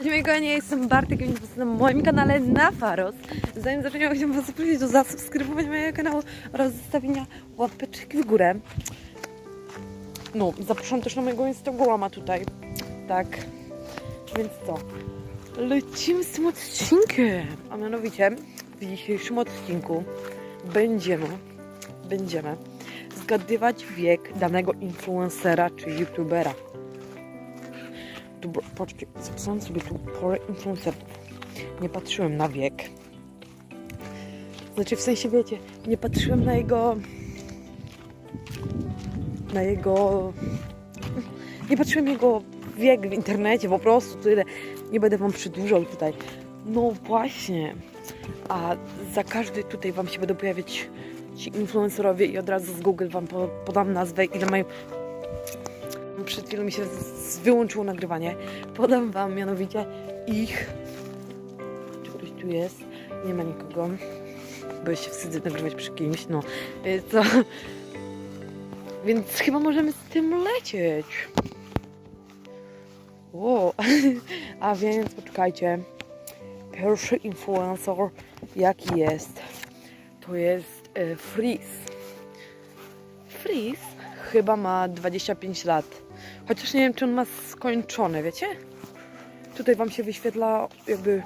Mojego ja jestem Bartek, więc was na moim kanale na Faros. Zanim zaczniemy, chciałbym was zaprosić do zasubskrybowania mojego kanału oraz zostawienia łapeczek w górę. No, zapraszam też na mojego Instagrama tutaj. Tak. Więc co? Lecimy z tym odcinkiem. A mianowicie w dzisiejszym odcinku będziemy, będziemy zgadywać wiek danego influencera czy youtubera. Tu, bo- poczekaj, zapisałam sobie tu porę influencerów. Nie patrzyłem na wiek. Znaczy, w sensie, wiecie, nie patrzyłem na jego... Na jego... Nie patrzyłem jego wiek w internecie, po prostu tyle. Nie będę wam przedłużał tutaj. No właśnie. A za każdy tutaj wam się będą pojawiać ci influencerowie i od razu z Google wam po, podam nazwę, ile mają przed chwilą mi się wyłączyło nagrywanie. Podam Wam mianowicie ich. Czy ktoś tu jest? Nie ma nikogo. Bo ja się wstydzę nagrywać przy kimś, no. Y, Co? Więc chyba możemy z tym lecieć. O, a więc poczekajcie. Pierwszy influencer, jaki jest, to jest e, Freeze. Freeze chyba ma 25 lat. Chociaż nie wiem, czy on ma skończone, wiecie? Tutaj Wam się wyświetla jakby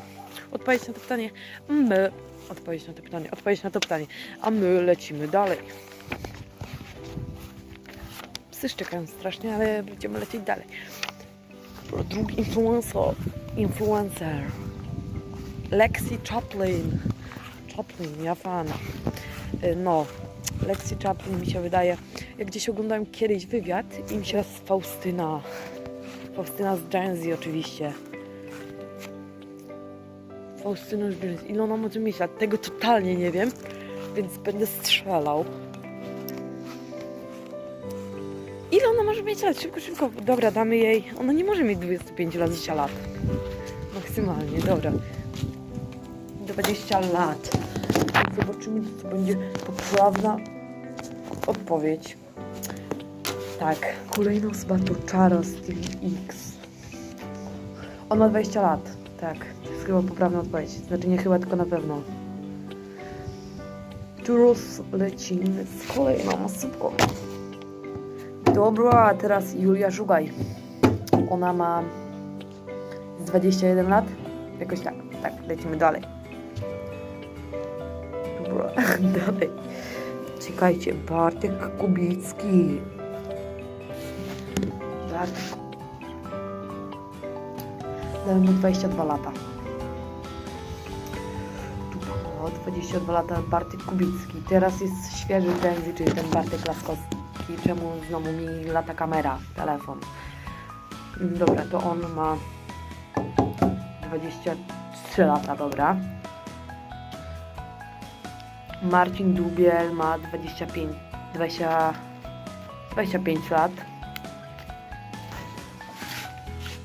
odpowiedź na to pytanie. My, odpowiedź na to pytanie, odpowiedź na to pytanie. A my lecimy dalej. Psy szczekają strasznie, ale będziemy lecieć dalej. Drugi influencer. Influencer. Lexi Chaplin. Chaplin, ja fan. Y, No, Lexi Chaplin mi się wydaje. Jak gdzieś oglądałem kiedyś wywiad i mi się z Faustyna. Faustyna z Gen oczywiście. Faustyna z Gen Z. Ile ona może mieć lat? Tego totalnie nie wiem, więc będę strzelał. Ile ona może mieć lat? Szybko, szybko. Dobra, damy jej. Ona nie może mieć 25 lat, 20 lat. Maksymalnie, dobra. 20 lat. Zobaczymy, co będzie poprawna odpowiedź. Tak, kolejna osoba to Charo z TVX. On ma 20 lat. Tak, to jest chyba poprawna odpowiedź. Znaczy nie chyba, tylko na pewno. Churros lecimy z kolejną osobą. Dobra, teraz Julia Żugaj. Ona ma z 21 lat? Jakoś tak. Tak, lecimy dalej. Dobra, dalej. Czekajcie, Bartek Kubicki. Bartek. Dałem mu 22 lata. Tu było 22 lata Bartek Kubicki. Teraz jest świeży Genzy, czyli ten Bartek Laskowski. Czemu znowu mi lata kamera, telefon. Dobra, to on ma 23 lata, dobra. Marcin Dubiel ma 25, 20, 25 lat.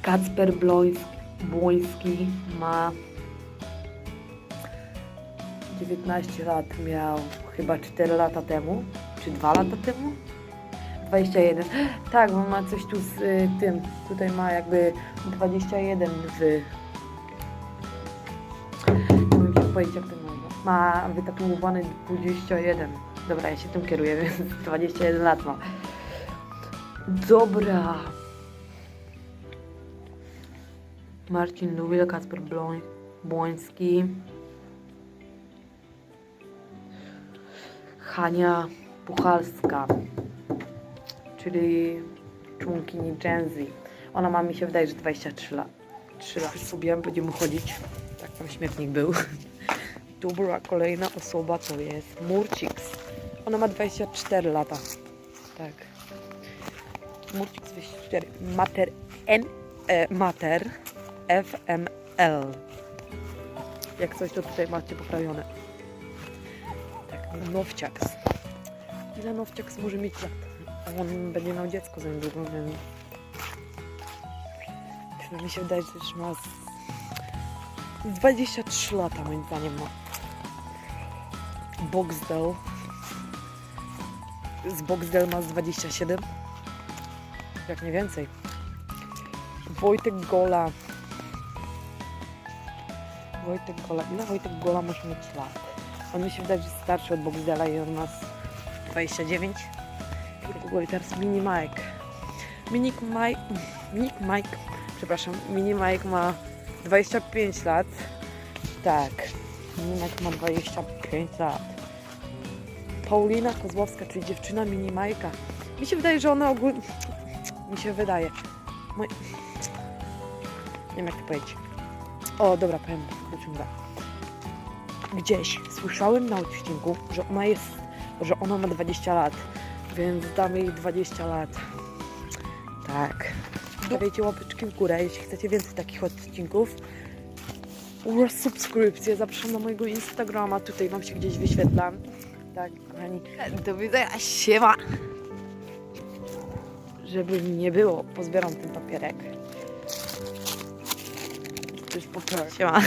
Kacper Błoński ma 19 lat, miał chyba 4 lata temu, czy 2 lata temu? 21. Tak, bo ma coś tu z y, tym, tutaj ma jakby 21 w... Nie wiem jak powiedzieć jak nazwa. Ma wytatuowany 21. Dobra, ja się tym kieruję, więc 21 lat ma. Dobra. Marcin Dubiel, Kasper Bloń, Błoński. Hania Puchalska, czyli członkini Gen Z. Ona ma, mi się wydaje, że 23 lat. 3 lata. Sobie będziemy chodzić. Tak tam śmietnik był. Dobra, kolejna osoba to jest Murcix. Ona ma 24 lata. Tak. Murcix 24. Mater N. E, mater FML. Jak coś, to tutaj macie poprawione. Tak, Nowciaks. Ile Nowciaks może mieć lat? On będzie miał dziecko za niedługo, więc... Mi się wydaje, że ma z... z 23 lata moim zdaniem ma. Boxdel. Z Boxdel ma z 27. Jak nie więcej. Wojtek Gola Wojtek Gola. Ile Wojtek Gola może mieć lat? On mi się wydaje, że jest starszy od Boxdela i on ma z 29. W ogóle teraz Mini Mike. Mini Mike, Mini Mike, przepraszam, Mini Mike ma 25 lat. Tak, Mini Mike ma 25 lat. Paulina Kozłowska, czyli dziewczyna Mini Majka. Mi się wydaje, że ona ogólnie... Mi się wydaje. Moj... Nie wiem jak to powiedzieć. O, dobra, powiem, tak. Gdzieś słyszałem na odcinku, że ona jest, że ona ma 20 lat, więc damy jej 20 lat. Tak. Stawiajcie łapeczki w górę, jeśli chcecie więcej takich odcinków. Oraz subskrypcję, zapraszam na mojego Instagrama, tutaj Wam się gdzieś wyświetlam. Tak, kochani. Do widzenia, siema! Żeby nie było, pozbieram ten papierek. To jest po Siema.